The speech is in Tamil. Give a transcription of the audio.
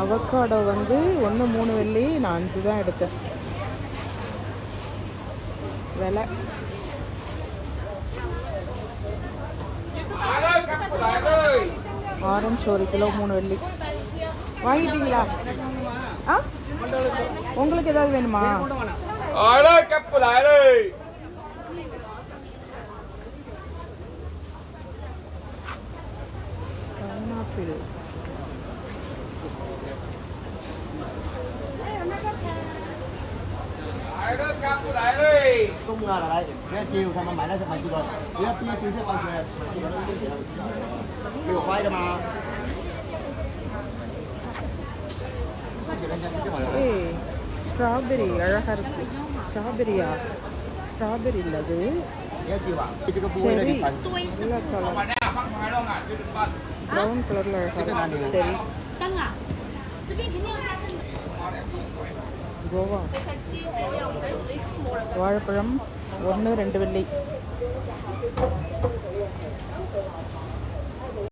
அவக்காடோ வந்து ஒன்று மூணு வெள்ளி நான் அஞ்சு தான் எடுத்தேன். விலை. ஆரஞ்சு ஒரு கிலோ மூணு வெள்ளி. வாங்கிட்டீங்களா? ஆ? உங்களுக்கு ஏதாவது வேணுமா? Ở Không ngờ là đây, cái chiều thằng mà mày nó sẽ mày chưa rồi. Cái phía chiều sẽ con chuyện. Chiều khoai cho mà. Strawberry அழகாக இருக்கு ஸ்ட்ராபெரியா ஸ்ட்ராபெரி இல்லை அது chiều செரி. நல்ல கலர் phải ப்ரௌன் கலரில் அழகாக இருக்கு சரி கோவா. வாழைப்பழம் ஒன்று ரெண்டு வெள்ளி.